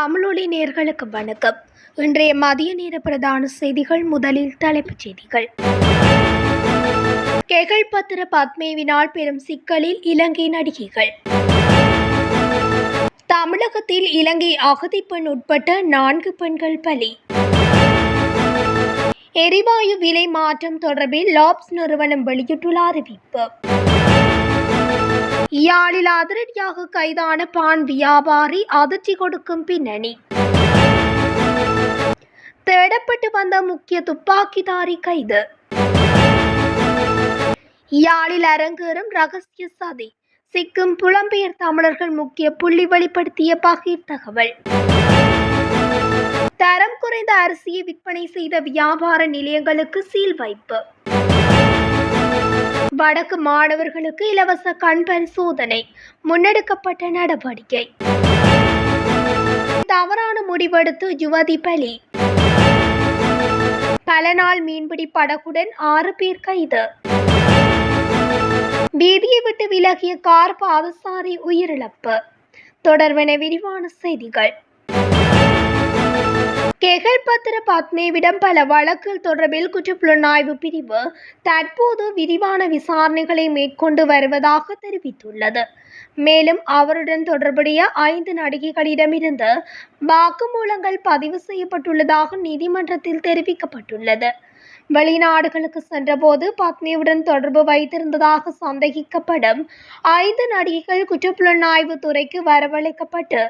தமிழொலி நேர்களுக்கு வணக்கம். இன்றைய மதிய நேர பிரதான செய்திகள் முதலில் தலைப்புச் செய்திகள். கெகழ்பத்திர பத்மேவினால் பெரும் சிக்கலில் இலங்கை நடிகைகள். தமிழகத்தில் இலங்கை அகதி பெண் உட்பட்ட நான்கு பெண்கள் பலி. எரிவாயு விலை மாற்றம் தொடர்பில் லாப்ஸ் நிறுவனம் வெளியிட்டுள்ள அறிவிப்பு. யாழில் அதிரடியாக கைதான பான் வியாபாரி அதிர்ச்சி கொடுக்கும் பின்னணி. தேடப்பட்டு வந்த முக்கிய துப்பாக்கிதாரி கைது. யாழில் அரங்கேறும் ரகசிய சதி. சிக்கும் புலம்பெயர் தமிழர்கள் முக்கிய புள்ளி வெளிப்படுத்திய பகிர் தகவல். தரம் குறைந்த அரிசியை விற்பனை செய்த வியாபார நிலையங்களுக்கு சீல் வைப்பு. வடக்கு மாணவர்களுக்கு இலவச கண் பரிசோதனை முன்னெடுக்கப்பட்ட நடவடிக்கை. தவறான முடிவெடுத்து யுவதி பலி. பல நாள் மீன்பிடி படகுடன் ஆறு பேர் கைது. வீதியை விட்டு விலகிய கார் பாதசாரி உயிரிழப்பு. தொடர்பென விரிவான செய்திகள். கெகல்பத்திர பத்மேவிடம் பல வழக்குகள் தொடர்பில் குற்றப்புலனாய்வு பிரிவு தற்போது விரிவான விசாரணைகளை மேற்கொண்டு வருவதாக தெரிவித்துள்ளது. மேலும் அவருடன் தொடர்புடைய ஐந்து நடிகைகளிடமிருந்து வாக்குமூலங்கள் பதிவு செய்யப்பட்டுள்ளதாக நீதிமன்றத்தில் தெரிவிக்கப்பட்டுள்ளது. வெளிநாடுகளுக்கு சென்றபோது பத்னியுடன் தொடர்பு வைத்திருந்ததாக சந்தேகிக்கப்படும் ஐந்து நடிகைகள் குற்றப்புலனாய்வு துறைக்கு வரவழைக்கப்பட்டு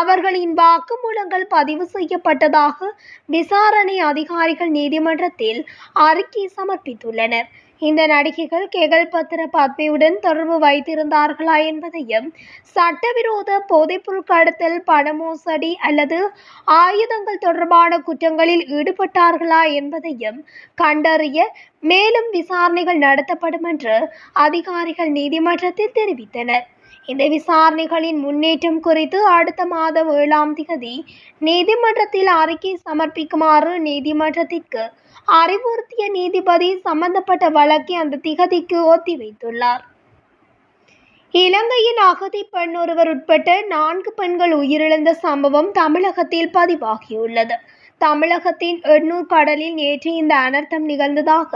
அவர்களின் வாக்குமூலங்கள் பதிவு செய்யப்பட்டதாக விசாரணை அதிகாரிகள் நீதிமன்றத்தில் அறிக்கை சமர்ப்பித்துள்ளனர். இந்த நடிகைகள் கெகல்பத்திர பத்மியுடன் தொடர்பு வைத்திருந்தார்களா என்பதையும் சட்டவிரோத போதைப்பொருள் கடத்தல் பண மோசடி அல்லது ஆயுதங்கள் தொடர்பான குற்றங்களில் ஈடுபட்டார்களா என்பதையும் கண்டறிய மேலும் விசாரணைகள் நடத்தப்படும் என்று அதிகாரிகள் நீதிமன்றத்தில் தெரிவித்தனர். இந்த விசாரணைகளின் முன்னேற்றம் குறித்து அடுத்த மாதம் ஏழாம் திகதி நீதிமன்றத்தில் அறிக்கை சமர்ப்பிக்குமாறு நீதிமன்றத்திற்கு அறிவுறுத்திய நீதிபதி சம்பந்தப்பட்ட வழக்கை அந்த திகதிக்கு ஒத்திவைத்துள்ளார். இலங்கையின் அகதி பெண் ஒருவர் உட்பட்ட நான்கு பெண்கள் உயிரிழந்த சம்பவம் தமிழகத்தில் பதிவாகியுள்ளது. தமிழகத்தின் எண்ணூர் கடலில் நேற்று இந்த அனர்த்தம் நிகழ்ந்ததாக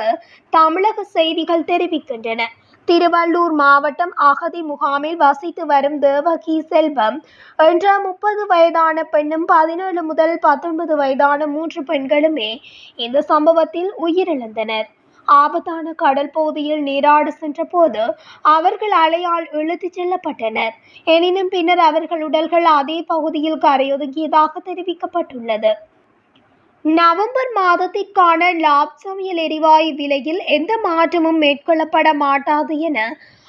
தமிழக செய்திகள் தெரிவிக்கின்றன. திருவள்ளூர் மாவட்டம் அகதி முகாமில் வசித்து வரும் தேவகி செல்வம் என்ற முப்பது வயதான பெண்ணும் பதினேழு முதல் பத்தொன்பது வயதான மூன்று பெண்களுமே இந்த சம்பவத்தில் உயிரிழந்தனர். ஆபத்தான கடல் பகுதியில் நீராட சென்றபோது அவர்கள் அலையால் இழுத்துச் செல்லப்பட்டனர். எனினும் பின்னர் அவர்கள் உடல்கள் அதே பகுதியில் கரையொதுங்கியதாக தெரிவிக்கப்பட்டுள்ளது. நவம்பர் மாதத்திற்கான லாப் சமையல் எரிவாயு விலையில் எந்த மாற்றமும் மேற்கொள்ளப்பட மாட்டாது என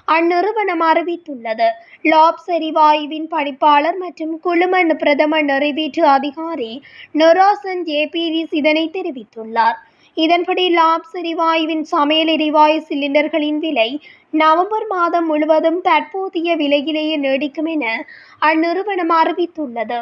அந்நிறுவனம் அறிவித்துள்ளது. லாப்ஸ் எரிவாயுவின் பணிப்பாளர் மற்றும் குழும பிரதம நிறைவேற்று அதிகாரி நொராசன் ஜேபிரிஸ் இதனை தெரிவித்துள்ளார். இதன்படி லாப்ஸ் எரிவாயுவின் சமையல் எரிவாயு சிலிண்டர்களின் விலை நவம்பர் மாதம் முழுவதும் தற்போதைய விலையிலேயே நீடிக்கும் என அந்நிறுவனம் அறிவித்துள்ளது.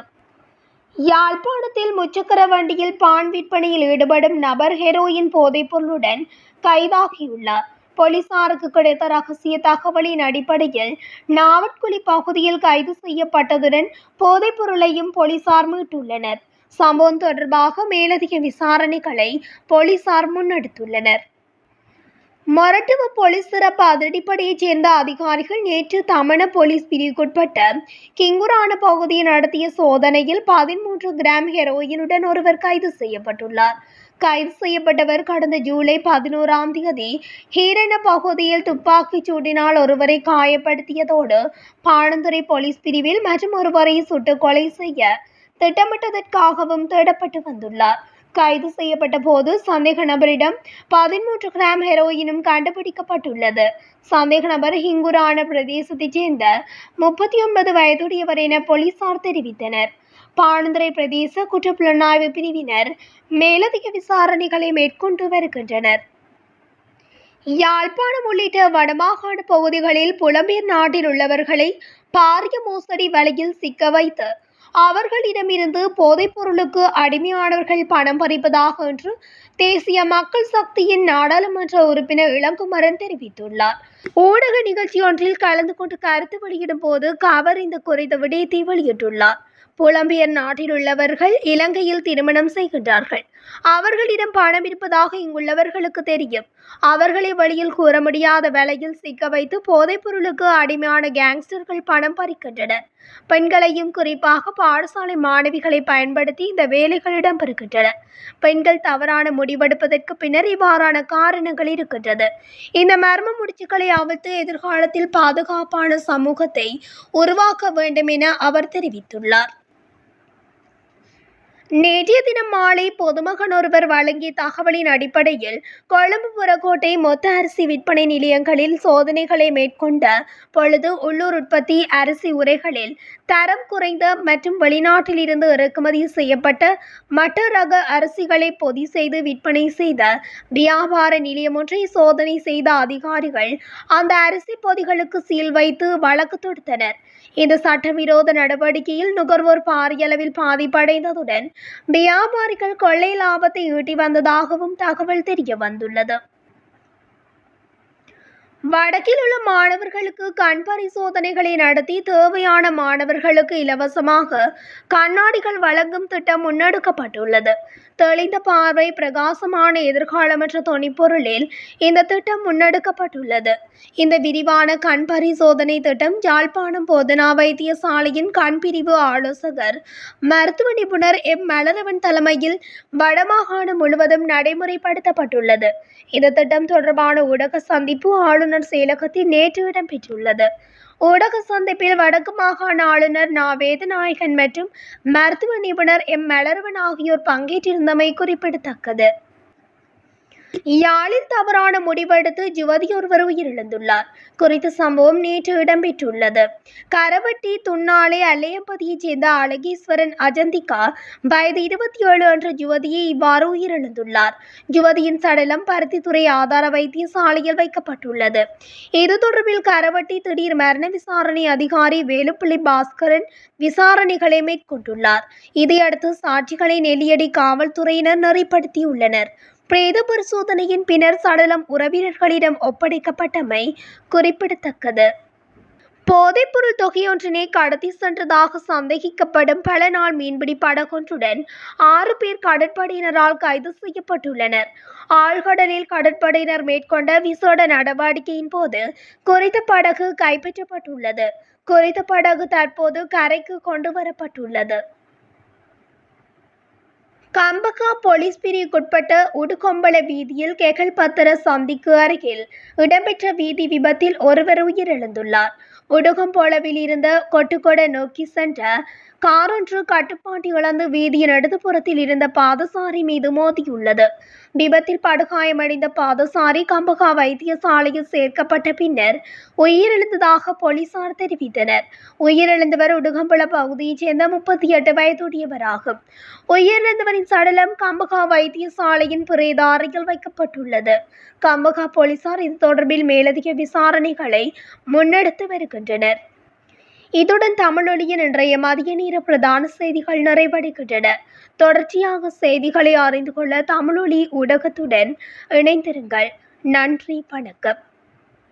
யாழ்ப்பாணத்தில் முச்சக்கர வண்டியில் பான் விற்பனையில் ஈடுபடும் நபர் ஹெரோயின் போதைப்பொருளுடன் கைதாகியுள்ளார். போலீசாருக்கு கிடைத்த ரகசிய தகவலின் அடிப்படையில் நாவட்குழி பகுதியில் கைது செய்யப்பட்டதுடன் போதைப் பொருளையும் போலீசார் மீட்டுள்ளனர். சம்பவம் தொடர்பாக மேலதிக விசாரணைகளை போலீசார் முன்னெடுத்துள்ளனர். மொரட்டுவ போலீஸ் சிறப்பு அதிரடிப்படையைச் சேர்ந்த அதிகாரிகள் நேற்று தமண போலீஸ் பிரிவுக்குட்பட்ட கிங்குரான பகுதியில் நடத்திய சோதனையில் பதிமூன்று கிராம் ஹெரோயினுடன் ஒருவர் கைது செய்யப்பட்டுள்ளார். கைது செய்யப்பட்டவர் கடந்த ஜூலை பதினோராம் தேதி ஹீரண பகுதியில் துப்பாக்கிச் சூட்டினால் ஒருவரை காயப்படுத்தியதோடு பாணந்துறை போலீஸ் பிரிவில் மற்றும் ஒருவரை சுட்டுக் கொலை செய்ய திட்டமிட்டதற்காகவும் தேடப்பட்டு வந்துள்ளார். கைது செய்யப்பட்ட போது சந்தேக நபரிடம் பதிமூன்று கிராம் ஹெரோயினும் கண்டுபிடிக்கப்பட்டுள்ளது. சந்தேக நபர் ஹிங்குரான பிரதேசத்தைச் சேர்ந்த முப்பத்தி ஒன்பது வயதுடையவர் என போலீசார் தெரிவித்தனர். பாணந்துறை பிரதேச குற்றப்புலனாய்வு பிரிவினர் மேலதிக விசாரணைகளை மேற்கொண்டு வருகின்றனர். யாழ்ப்பாணம் உள்ளிட்ட வடமாகாண பகுதிகளில் புலம்பெயர் நாட்டில் உள்ளவர்களை பாரிய மோசடி வலையில் சிக்க வைத்து அவர்களிடமிருந்து போதைப் பொருளுக்கு அடிமையானவர்கள் பணம் பறிப்பதாக என்று தேசிய மக்கள் சக்தியின் நாடாளுமன்ற உறுப்பினர் இளங்குமரன் தெரிவித்துள்ளார். ஊடக நிகழ்ச்சி ஒன்றில் கலந்து கொண்டு கருத்து வெளியிடும் போது அவர் இந்த குறித்த விடயத்தை வெளியிட்டுள்ளார். புலம்பெயர் நாட்டில் உள்ளவர்கள் இலங்கையில் திருமணம் செய்கின்றார்கள். அவர்களிடம் பணம் இருப்பதாக இங்குள்ளவர்களுக்கு தெரியும். அவர்களை வழியில் கூற முடியாத வேலையில் சிக்க வைத்து போதைப் பொருளுக்கு அடிமையான கேங்ஸ்டர்கள் பணம் பறிக்கின்றனர். பெண்களையும் குறிப்பாக பாடசாலை மாணவிகளை பயன்படுத்தி இந்த வேலைகள் இடம்பெறுகின்றன. பெண்கள் தவறான முடிவெடுப்பதற்கு பின்னர் இவ்வாறான காரணங்கள் இருக்கின்றது. இந்த மர்ம முடிச்சுக்களை அவிழ்த்து எதிர்காலத்தில் பாதுகாப்பான சமூகத்தை உருவாக்க வேண்டும் என அவர் தெரிவித்துள்ளார். நேற்றைய தினம் மாலை பொதுமகன் ஒருவர் வழங்கிய தகவலின் அடிப்படையில் கொழும்பு புறக்கோட்டை மொத்த அரிசி விற்பனை நிலையங்களில் சோதனைகளை மேற்கொண்ட பொழுது உள்ளூர் உற்பத்தி அரிசி உரைகளில் தரம் குறைந்த மற்றும் வெளிநாட்டிலிருந்து இறக்குமதி செய்யப்பட்ட மட்ட ரக அரிசிகளை பொதி செய்து விற்பனை செய்த வியாபார நிலையம் ஒன்றை சோதனை செய்த அதிகாரிகள் அந்த அரிசி பொதிகளுக்கு சீல் வைத்து வழக்கு தொடுத்தனர். இந்த சட்டவிரோத நடவடிக்கையில் நுகர்வோர் பாரியளவில் பாதிப்படைந்ததுடன் வியாபாரிகள் கொள்ளை லாபத்தை ஈட்டி வந்ததாகவும் தகவல் தெரிய வந்துள்ளது. வடக்கில் உள்ள மாணவர்களுக்கு கண் பரிசோதனைகளை நடத்தி தேவையான மாணவர்களுக்கு இலவசமாக கண்ணாடிகள் வழங்கும் திட்டம் முன்னெடுக்கப்பட்டுள்ளது. தெளிந்த பார்வை பிரகாசமான எதிர்காலமற்ற தொனிப்பொருளில் இந்த திட்டம் முன்னெடுக்கப்பட்டுள்ளது. இந்த விரிவான கண் பரிசோதனை திட்டம் யாழ்ப்பாணம் போதனா வைத்தியசாலையின் கண் பிரிவு ஆலோசகர் மருத்துவ நிபுணர் எம். மலரவன் தலைமையில் வடமாகாணம் முழுவதும் நடைமுறைப்படுத்தப்பட்டுள்ளது. இந்த திட்டம் தொடர்பான ஊடக சந்திப்பு ஆளுநர் செயலகத்தில் நேற்று இடம்பெற்றுள்ளது. ஊடக சந்திப்பில் வடக்கு மாகாண ஆளுநர் நா வேதநாயகன் மற்றும் மருத்துவ நிபுணர் எம் மலர்வன் ஆகியோர் பங்கேற்றிருந்தமை குறிப்பிடத்தக்கது. யாழில் தவறான முடிவெடுத்து யுவதியொருவர் உயிரிழந்துள்ளார். குறித்த சம்பவம் நேற்று இடம்பெற்றுள்ளது. கரவட்டி துண்ணாலை அல்லையம்பதியைச் சேர்ந்த அழகீஸ்வரன் அஜந்திகா வயது இருபத்தி ஏழு என்ற யுவதியை இவ்வாறு உயிரிழந்துள்ளார். யுவதியின் சடலம் பருத்தித்துறை ஆதார வைத்தியசாலையில் வைக்கப்பட்டுள்ளது. இது தொடர்பில் கரவட்டி திடீர் மரண விசாரணை அதிகாரி வேலுப்பிள்ளை பாஸ்கரன் விசாரணைகளை மேற்கொண்டுள்ளார். இதையடுத்து சாட்சிகளை நெல்லியடி காவல்துறையினர் நெறிப்படுத்தியுள்ளனர். பிரேத பரிசோதனையின் பின்னர் சடலம் உறவினர்களிடம் ஒப்படைக்கப்பட்டமை குறிப்பிடத்தக்கது. போதைப்பொருள் தொகையொன்றினை கடத்தி சென்றதாக சந்தேகிக்கப்படும் பல நாள் மீன்பிடி படகொன்றுடன் ஆறு பேர் கடற்படையினரால் கைது செய்யப்பட்டுள்ளனர். ஆழ்கடலில் கடற்படையினர் மேற்கொண்ட விசேட நடவடிக்கையின் போது குறித்த படகு கைப்பற்றப்பட்டுள்ளது. குறித்த படகு தற்போது கரைக்கு கொண்டு வரப்பட்டுள்ளது கம்பகா போலீஸ் பிரிவுக்குட்பட்ட உடுகொம்பள வீதியில் கெகல்பத்திர சந்திக்கு அருகில் இடம்பெற்ற வீதி விபத்தில் ஒருவர் உயிரிழந்துள்ளார் உடுகம்போளவில் இருந்த கொட்டுக்கொட நோக்கி சென்ற காரொன்று கட்டுப்பாட்டை இழந்து வீதியின் இடதுபுறத்தில் இருந்த பாதசாரி மீது மோதியுள்ளது. விபத்தில் படுகாயமடைந்த பாதசாரி கம்பகா வைத்தியசாலையில் சேர்க்கப்பட்ட பின்னர் உயிரிழந்ததாக போலீசார் தெரிவித்தனர். உயிரிழந்தவர் உடுகம்பள பகுதியைச் சேர்ந்த முப்பத்தி எட்டு வயதுடையவராகும். உயிரிழந்தவரின் சடலம் கம்பகா வைத்தியசாலையின் பிரேத அறையில் வைக்கப்பட்டுள்ளது. கம்பகா போலீசார் இது தொடர்பில் மேலதிக விசாரணைகளை முன்னெடுத்து வருகின்றனர். இத்துடன் தமிழொலியின் இன்றைய மதிய நேர பிரதான செய்திகள் நிறைவடைகின்றன. தொடர்ச்சியாக செய்திகளை அறிந்து கொள்ள தமிழொலி ஊடகத்துடன் இணைந்திருங்கள். நன்றி வணக்கம்.